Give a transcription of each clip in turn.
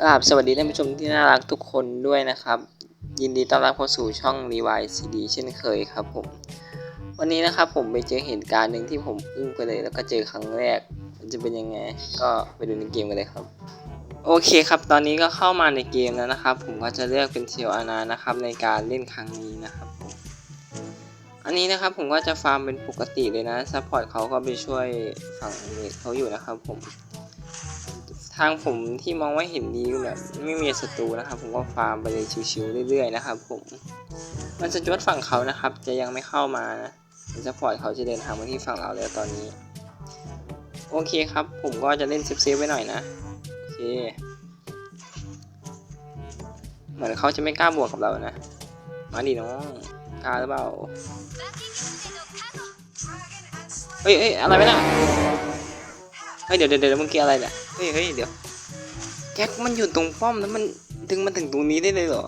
กราบสวัสดีท่านผู้ชมที่น่ารักทุกคนด้วยนะครับ ยินดีต้อนรับเข้าสู่ช่อง r e w i CD เช่นเคยครับผม วันนี้นะครับผมไปเจอเหตุการณ์หนึ่งที่ผมอึ้งไปเลยแล้วก็เจอครั้งแรก มันจะเป็นยังไง ก็ไปดูในเกมกันเลยครับ โอเคครับ ตอนนี้ก็เข้ามาในเกมแล้วนะครับ ผมก็จะเลือกเป็นเทียวอานานะครับในการเล่นครั้งนี้นะครับผมอันนี้นะครับผมก็จะฟาร์มเป็นปกติเลยนะซัพพอร์ตเขาก็ไปช่วยฝั่งเมดเขาอยู่นะครับผม ทางผมที่มองว่าเห็นดีแบบไม่มีศัตรูนะครับ ผมก็ฟาร์มไปเลยชิวๆเรื่อยๆนะครับผมมันจะจวดฝั่งเขานะครับ จะยังไม่เข้ามานะมันจะปล่อยเขาจะเดินทางมาที่ฝั่งเราแล้วตอนนี้ โอเคครับ ผมก็จะเล่นเซฟๆไว้หน่อยนะโอเคเหมือนเขาจะไม่กล้าบวกกับเรานะ มาดิน้องกล้าหรือเปล่าเฮ้ยเฮ้ยอะไรไม่น่ะ เฮ้ยเดี๋ยวเดี๋ยวเดี๋ยวเมื่อกี้อะไรเนี่ยเฮ้ยเฮ้ยเดี๋ยวแก๊กมันอยู่ตรงป้อมแล้วมันดึงมาถึงตรงนี้ได้เลยเหรอ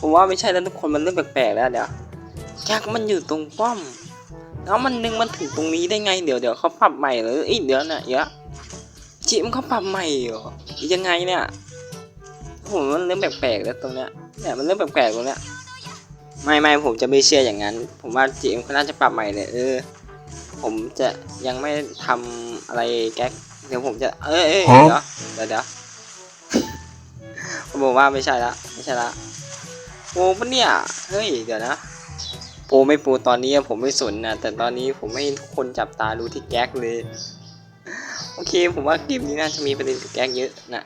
ผมว่าไม่ใช่แล้วทุกคนมันเริ่มแปลกๆแล้วเดี๋ยวแก๊กมันอยู่ตรงป้อม แล้วมันดึงมันถึงตรงนี้ได้ไงเดี๋ยวเดี๋ยวเขาปรับใหม่เหรอเอ้ยเดี๋ยวนะเดี๋ยวจิมเขาปรับใหม่เหรอยังไงเนี่ยผมมันเริ่มแปลกๆแล้วตรงเนี้ยเนี่ยมันเริ่มแปลกๆตรงเนี้ยไม่ไม่ผมจะไม่เชื่ออย่างนั้น ผมว่าจิมเขาน่าจะปรับใหม่เลยเออ ผมจะยังไม่ทำอะไรแก๊กเดี๋ยวผมจะ เอ้ยเอ้ยเดี๋ยวเดี๋ยวเดี๋ยวผมบอกว่าไม่ใช่ละไม่ใช่ละโปรปะเนี่ย เฮ้ย เดี๋ยวนะโปรไม่โปรตอนนี้ผมไม่สนนะแต่ตอนนี้ผมให้ทุกคนจับตาดูที่แก๊กเลย โอเค ผมว่าเกมนี้น่าจะมีประเด็นกับแก๊กเยอะนะ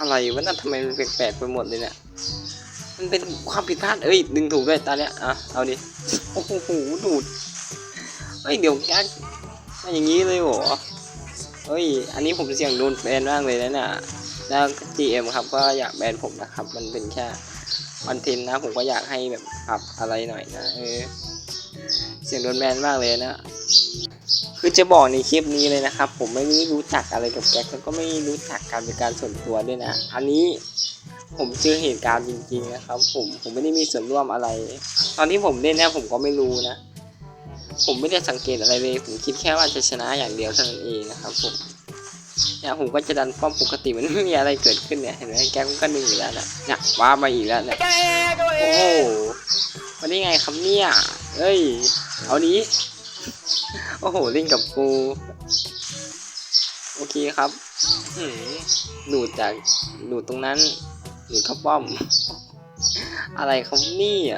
อะไรวะน่าทำไมมันแปลกๆไปหมดเลยเนี่ยมันเป็นความผิดพลาดเอ้ยดึงถูกด้วยตาเนี้ยอะเอาดิโอ้โหดูด เฮ้ยเดี๋ยวแก๊กมาอย่างนี้เลยเหรอเฮ้ย อันนี้ผมเสี่ยงโดนแบนมากเลยนะเนี่ยแล้ว GM ครับก็อยากแบนผมนะครับ มันเป็นแค่คอนเทนต์นะ ผมก็อยากให้แบบปรับอะไรหน่อยนะเออ เสียงโดนแบนมากเลยนะ คือจะบอกในคลิปนี้เลยนะครับ ผมไม่ได้รู้จักอะไรกับแก๊กแล้วก็ไม่รู้จักการเป็นการส่วนตัวด้วยนะ อันนี้ผมเจอเหตุการณ์จริง ๆ นะครับ ผมผมไม่ได้มีส่วนร่วมอะไร ตอนที่ผมเล่นนี่ยผมก็ไม่รู้นะ ผมไม่ได้สังเกตอะไรเลย ผมคิดแค่ว่าจะชนะอย่างเดียวเท่านั้นเองนะครับผมเนี่ยผมก็จะดันป้อมปกติมันไม่มีอะไรเกิดขึ้นเนี่ยเห็นไหมแก๊กมันก็ดึงอยู่แล้วนะเนี่ยว้ามาอีกแล้วเนี่ยโอ้โหมาได้ไงครับเนี่ยเอ้ยเอาดีโอ้โหเล่นกับกูโอเคครับหืมดูดจากดูดตรงนั้นดูดเข้าป้อม อะไรครับเนี่ย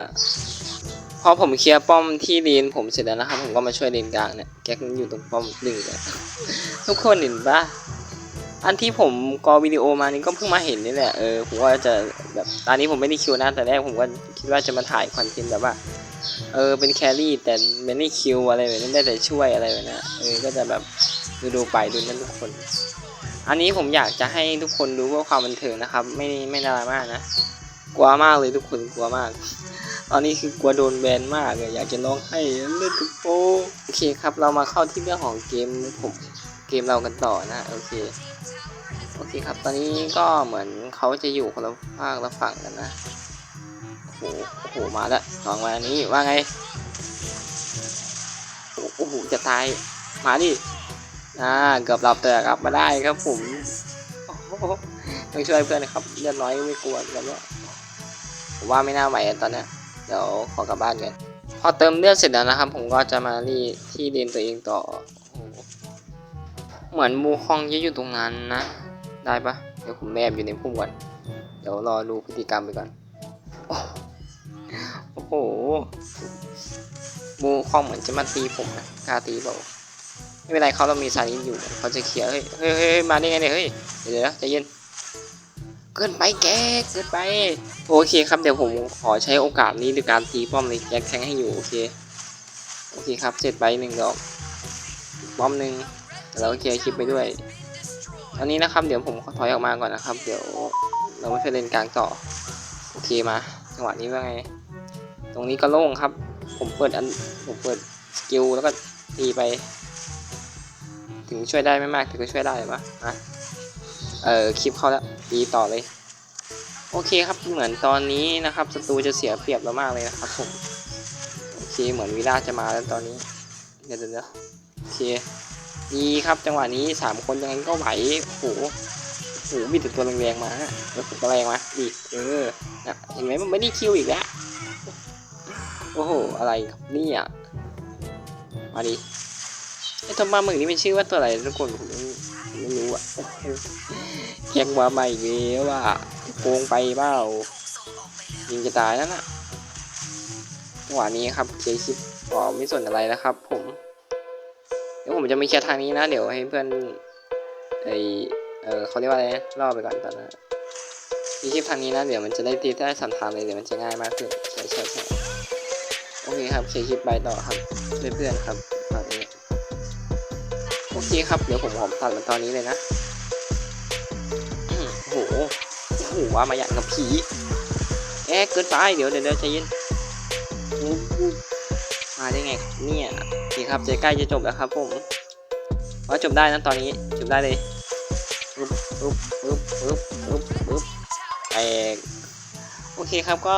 พอผมเคลียร์ป้อมที่เลนผมเสร็จแล้วนะครับ ผมก็มาช่วยเลนกลางเนี่ยแก๊กอยู่ตรงป้อมดึงเลยทุกคนเห็นปะอันที่ผมกอวิดีโอมานี่ก็เพิ่งมาเห็นนี่แหละเออผมว่าจะแบบตอนนี้ผมไม่ได้คิวนะแต่แรกผมก็คิดว่าจะมาถ่ายคอนเทนต์แบบว่าเออเป็นแครี่แต่ไม่ได้คิวอะไรแบบนี้ได้แต่ช่วยอะไรแบบนี้เออก็จะแบบดูดูไปดูนั่นทุกคน อันนี้ผมอยากจะให้ทุกคนรู้เพื่อความบันเทิงนะครับ ไม่ไม่น่ามากนะ กลัวมากเลยทุกคนกลัวมาก ตอนนี้คือกลัวโดนแบนมากเลยอยากจะร้องให้เลือดกระโปโอเคครับเรามาเข้าที่เรื่องของเกมผมเกมเรากันต่อนะโอเคโอเคครับ ตอนนี้ก็เหมือนเขาจะอยู่คนละภาคละฝั่งกันนะโอ้โหโอ้โหมาแล้วสองมานี้ว่าไงโอ้โหจะตายมาดิอ่าเกือบหลับแต่กลับมาได้ครับผมโอ้โหต้องช่วยเพื่อนนะครับเลือดน้อยไม่กลัวกันแล้วผมว่าไม่น่าไหวอะตอนเนี้ย เดี๋ยวขอกลับบ้านกันพอเติมเลือดเสร็จแล้วนะครับ ผมก็จะมารีที่เดนตัวเองต่อ เหมือนมูคองจะอยู่ตรงนั้นนะ ได้ปะเดี๋ยวผมแนบอยู่ในพุ่มก่อน เดี๋ยวรอดูพฤติกรรมไปก่อน โอ้โหมูคองเหมือนจะมาตีผมนะกล้าตีเปล่าไม่เป็นไรเขาเรามีซานิสอยู่เขาจะเคลียร์เฮ้ยเฮ้ยเฮ้ยมาได้ไงเนี่ยเฮ้ยเดี๋ยวเดี๋ยวนะใจเย็น เกินไปแกเกินไป โอเคครับเดี๋ยวผมขอใช้โอกาสนี้ในการตีป้อมเลยแจ็คแทงให้อยู่โอเคโอเคครับเสร็จไปหนึ่งดอกป้อมหนึ่งแล้วก็เคลียร์คลิปไปด้วยตอนนี้นะครับเดี๋ยวผมขอถอยออกมาก่อนนะครับ เดี๋ยวเราไม่ไปเล่นกลางต่อโอเคมา จังหวะนี้ว่าไง ตรงนี้ก็โล่งครับ ผมเปิดอันผมเปิดสกิลแล้วก็ตีไป ถึงช่วยได้ไม่มากถึงก็ช่วยได้ปะนะ เออคลิปเข้าแล้วตีต่อเลย โอเคครับเหมือนตอนนี้นะครับศัตรูจะเสียเปรียบเรามากเลยนะครับผมโอเคเหมือนวิลาจะมาแล้วตอนนี้เดี๋ยวเดี๋ยวเดี๋ยวโอเคดีครับจังหวะนี้สามคนยังไงก็ไหวโอ้โหมีแต่ตัวแรงๆมาแล้วตัวแรงมาดิเออนะเห็นไหมมันไม่ได้คิวอีกแล้วโอ้โหอะไรครับเนี่ยมาดิไอ้ตัวปลาหมึกนี่มันชื่อว่าตัวอะไรทุกคนผมไม่รู้อะ โอ้โหแกงมาใหม่อีกวว่าโกงไปเปล่ายิงจะตายแล้วนะจังหวะนี้ครับเคียร์คลิปก็ไม่สนอะไรแล้วครับ ผม เดี๋ยวผมจะไม่เคลียร์ทางนี้นะ เดี๋ยวให้เพื่อนไอเออเขาเรียกว่าอะไรนะล่อไปก่อนตอนนั้นมีคลิปทางนี้นะ เดี๋ยวมันจะได้ตีได้สัมทางเลยเดี๋ยวมันจะง่ายมากขึ้นใช่ใช่ใช่โอเคครับเคียร์คลิปไปต่อครับเพื่อนๆครับตอนนี้โอเคครับเดี๋ยวผมหอมตัดมาตอนนี้เลยนะ โอ้โหโอ้โหว่ามาอย่างกับผีแอ๊เกินไปเดี๋ยวเดี๋ยวเดี๋ยวใจเย็นมาได้ไงครับเนี่ยโอเครับจะใกล้จะจบแล้วครับผมว่าจบได้นะตอนนี้จบได้เลยปึ๊บปึ๊บปึ๊บปึ๊บปึ๊บปึ๊บแตกโอเคครับก็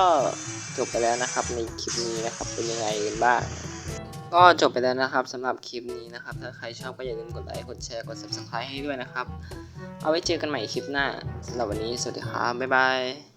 จบไปแล้วนะครับในคลิปนี้นะครับเป็นยังไงกันบ้าง ก็จบไปแล้วนะครับสำหรับคลิปนี้นะครับ ถ้าใครชอบก็อย่าลืมกดไลค์ กดแชร์ กด subscribe ให้ด้วยนะครับ เอาไว้เจอกันใหม่คลิปหน้าสำหรับวันนี้ สวัสดีครับ บ๊ายบาย